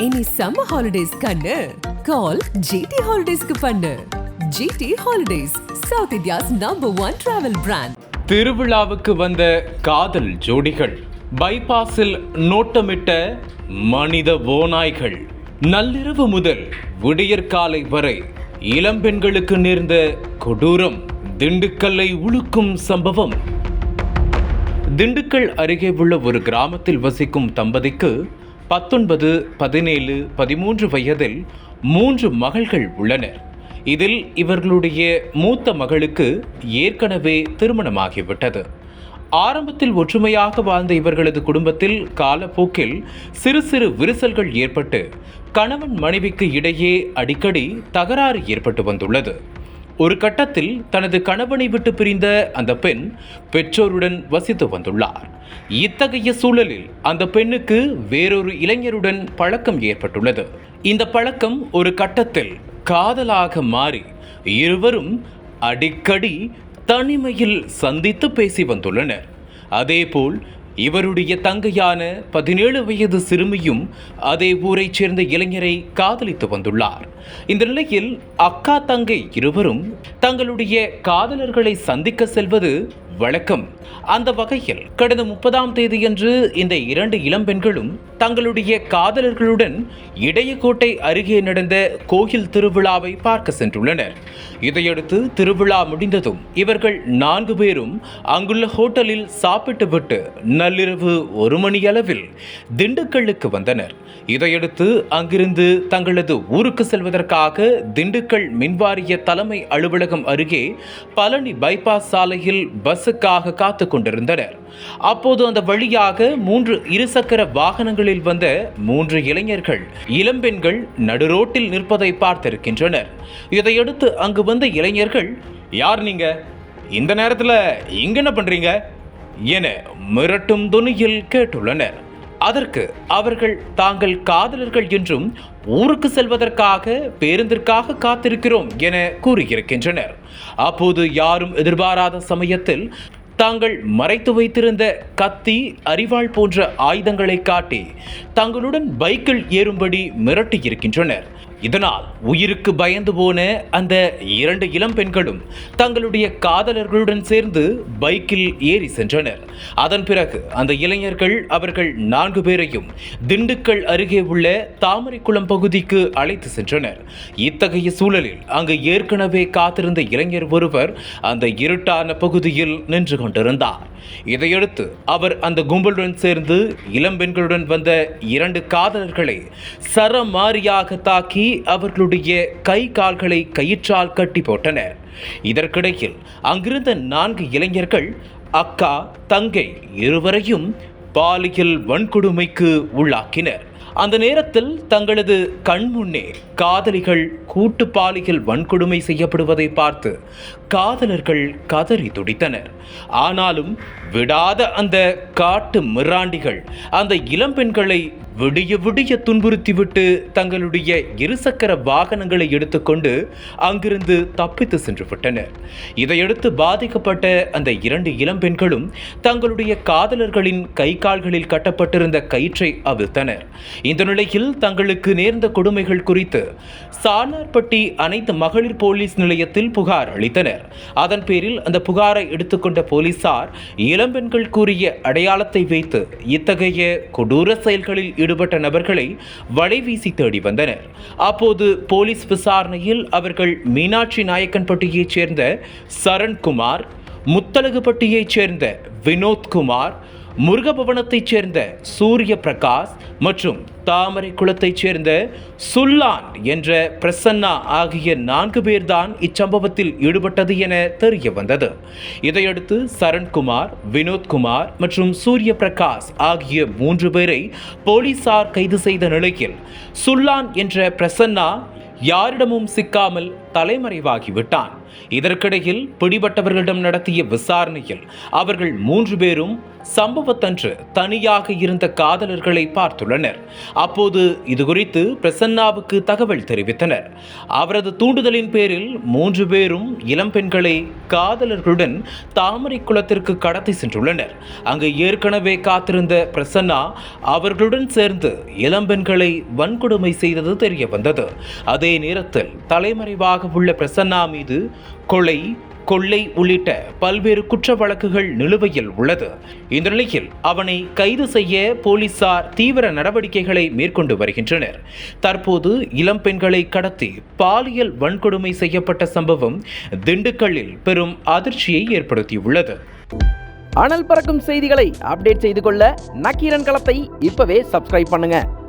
இனி summer holidays கண்ணு. கால் GT ஹாலிடேஸ்க்கு பண்ணு. GT holidays south India's number one travel brand திருவிழாவுக்கு வந்த காதல் ஜோடிகள் பைபாஸில் நோட்டமிட்ட மனித ஓநாய்கள். நள்ளிரவு முதல் விடியற்காலை வரை இளம்பெண்களுக்கு நேர்ந்த கொடூரம் திண்டுக்கல்லை உழுக்கும் சம்பவம். திண்டுக்கல் அருகே உள்ள ஒரு கிராமத்தில் வசிக்கும் தம்பதிக்கு பத்தொன்பது பதினேழு பதிமூன்று வயதில் மூன்று மகள்கள் உள்ளனர். இதில் இவர்களுடைய மூத்த மகளுக்கு ஏற்கனவே திருமணமாகிவிட்டது. ஆரம்பத்தில் ஒற்றுமையாக வாழ்ந்த இவர்களது குடும்பத்தில் காலப்போக்கில் சிறு சிறு விரிசல்கள் ஏற்பட்டு கணவன் மனைவிக்கு இடையே அடிக்கடி தகராறு ஏற்பட்டு வந்துள்ளது. ஒரு கட்டத்தில் தனது கணவனை விட்டு பிரிந்த அந்த பெண் பெற்றோருடன் வசித்து வந்துள்ளார். இத்தகைய சூழலில் அந்த பெண்ணுக்கு வேறொரு இளைஞருடன் பழக்கம் ஏற்பட்டுள்ளது. இந்த பழக்கம் ஒரு கட்டத்தில் காதலாக மாறி இருவரும் அடிக்கடி தனிமையில் சந்தித்து பேசி வந்துள்ளனர். அதேபோல் இவருடைய தங்கையான பதினேழு வயது சிறுமியும் அதே ஊரைச் சேர்ந்த இளைஞரை காதலித்து வந்துள்ளார். இந்த நிலையில் அக்கா தங்கை இருவரும் தங்களுடைய காதலர்களை சந்திக்க செல்வது வழக்கம் அந்த வகையில் கடந்த முப்பதாம் தேதியன்று இந்த இரண்டு இளம்பெண்களும் தங்களுடைய காதலர்களுடன் இடையக்கோட்டை அருகே நடந்த கோயில் திருவிழாவை பார்க்க சென்றுள்ளனர். இதையடுத்து திருவிழா முடிந்ததும் இவர்கள் நான்கு பேரும் அங்குள்ள ஹோட்டலில் சாப்பிட்டுவிட்டு நள்ளிரவு ஒரு மணி அளவில் திண்டுக்கல்லுக்கு வந்தனர். இதையடுத்து அங்கிருந்து தங்களது ஊருக்கு செல்வதற்காக திண்டுக்கல் மின்வாரிய தலைமை அலுவலகம் அருகே பழனி பைபாஸ் சாலையில் பஸ் பஸ்ஸுக்காக காத்து கொண்டிருந்தனர். அப்போது அந்த வழியாக மூன்று இருசக்கர வாகனங்களில் வந்த மூன்று இளைஞர்கள் இளம்பெண்கள் நடுரோட்டில் நிற்பதை பார்த்திருக்கின்றனர். இதையடுத்து அங்கு வந்த இளைஞர்கள் யார் நீங்க? இந்த நேரத்தில் இங்க என்ன பண்றீங்க? என மிரட்டும் துணியில் கேட்டுள்ளனர். அதற்கு அவர்கள் தாங்கள் காதலர்கள் என்றும் ஊருக்கு செல்வதற்காக பேருந்திற்காக காத்திருக்கிறோம் என கூறியிருக்கின்றனர். அப்போது யாரும் எதிர்பாராத சமயத்தில் தாங்கள் மறைத்து வைத்திருந்த கத்தி அரிவாள் போன்ற ஆயுதங்களை காட்டி தங்களுடன் பைக்கில் ஏறும்படி மிரட்டியிருக்கின்றனர். இதனால் உயிருக்கு பயந்து போன அந்த இரண்டு இளம் பெண்களும் தங்களுடைய காதலர்களுடன் சேர்ந்து பைக்கில் ஏறி சென்றனர். அதன் பிறகு அந்த இளைஞர்கள் அவர்கள் நான்கு பேரையும் திண்டுக்கல் அருகே உள்ள தாமரைக்குளம் பகுதிக்கு அழைத்து சென்றனர். இத்தகைய சூழலில் அங்கு ஏற்கனவே காத்திருந்த இளைஞர் ஒருவர் அந்த இருட்டான பகுதியில் நின்று கொண்டிருந்தார். இதையடுத்து அவர் அந்த கும்பலுடன் சேர்ந்து இளம்பெண்களுடன் வந்த இரண்டு காதலர்களை சரமாரியாக தாக்கி அவர்களுடைய கை கால்களை கயிற்றால் கட்டி போட்டனர். இதற்கிடையில் அங்கிருந்த நான்கு இளைஞர்கள் அக்கா தங்கை இருவரையும் பாலியல் வன்கொடுமைக்கு உள்ளாக்கினர். அந்த நேரத்தில் தங்களது கண்முன்னே காதலிகள் கூட்டு பாலியல் வன்கொடுமை செய்யப்படுவதை பார்த்து காதலர்கள் கதறி துடித்தனர். ஆனாலும் விடாத அந்த காட்டு மிராண்டிகள் அந்த இளம்பெண்களை விடிய விடிய துன்புறுத்திவிட்டு தங்களுடைய இருசக்கர வாகனங்களை எடுத்துக்கொண்டு அங்கிருந்து தப்பித்து சென்று விட்டனர் இதையடுத்து பாதிக்கப்பட்ட அந்த இரண்டு இளம்பெண்களும் தங்களுடைய காதலர்களின் கை கால்களில் கட்டப்பட்டிருந்த கயிற்றை அவிழ்த்தனர். இந்த நிலையில் தங்களுக்கு நேர்ந்த கொடுமைகள் குறித்து சானார்பட்டி அனைத்து மகளிர் போலீஸ் நிலையத்தில் புகார் அளித்தனர். அதன் பேரில் அந்த புகாரை எடுத்துக்கொண்ட போலீசார் இளம்பெண்கள் கூறிய அடையாளத்தை வைத்து இத்தகைய கொடூர செயல்களில் ஈடுபட்ட நபர்களை வலைவீசி தேடி வந்தனர். அப்போது போலீஸ் விசாரணையில் அவர்கள் மீனாட்சி நாயக்கன்பட்டியைச் சேர்ந்த சரண்குமார் முத்தலகுப்பட்டியைச் சேர்ந்த வினோத்குமார் முருகபவனத்தைச் சேர்ந்த சூரிய பிரகாஷ் மற்றும் தாமரை குளத்தைச் சேர்ந்த சுல்லான் என்ற பிரசன்னா ஆகிய நான்கு பேர்தான் இச்சம்பவத்தில் ஈடுபட்டது என தெரிய வந்தது. இதையடுத்து சரண்குமார் வினோத்குமார் மற்றும் சூரிய பிரகாஷ் ஆகிய மூன்று பேரை போலீசார் கைது செய்த நிலையில் சுல்லான் என்ற பிரசன்னா யாரிடமும் சிக்காமல் தலைமறைவாகிவிட்டான். இதற்கிடையில் பிடிபட்டவர்களிடம் நடத்திய விசாரணையில் அவர்கள் மூன்று பேரும் சம்பவத்தன்று தனியாக இருந்த காதலர்களை பார்த்துள்ளனர். அப்போது இதுகுறித்து பிரசன்னாவுக்கு தகவல் தெரிவித்தனர். அவரது தூண்டுதலின் பேரில் மூன்று பேரும் இளம்பெண்களை காதலர்களுடன் தாமரை குளத்திற்கு கடத்தி சென்றுள்ளனர். அங்கு ஏற்கனவே காத்திருந்த பிரசன்னா அவர்களுடன் சேர்ந்து இளம்பெண்களை வன்கொடுமை செய்தது தெரிய வந்தது அதே நேரத்தில் தலைமறைவாக உள்ள பிரசன்னா மீது கொலை கொள்ளை உள்ளிட்ட பல்வேறு குற்ற வழக்குகள் நிலுவையில் உள்ளது. இந்த நிலையில் அவனை கைது செய்ய போலீசார் தீவிர நடவடிக்கைகளை மேற்கொண்டு வருகின்றனர். தற்போது இளம் பெண்களை கடத்தி பாலியல் வன்கொடுமை செய்யப்பட்ட சம்பவம் திண்டுக்கல்லில் பெரும் அதிர்ச்சியை ஏற்படுத்தியுள்ளது. அனல் பறக்கும் செய்திகளை அப்டேட் செய்து கொள்ள நக்கீரன் களத்தை இப்பவே சப்ஸ்கிரைப் பண்ணுங்க.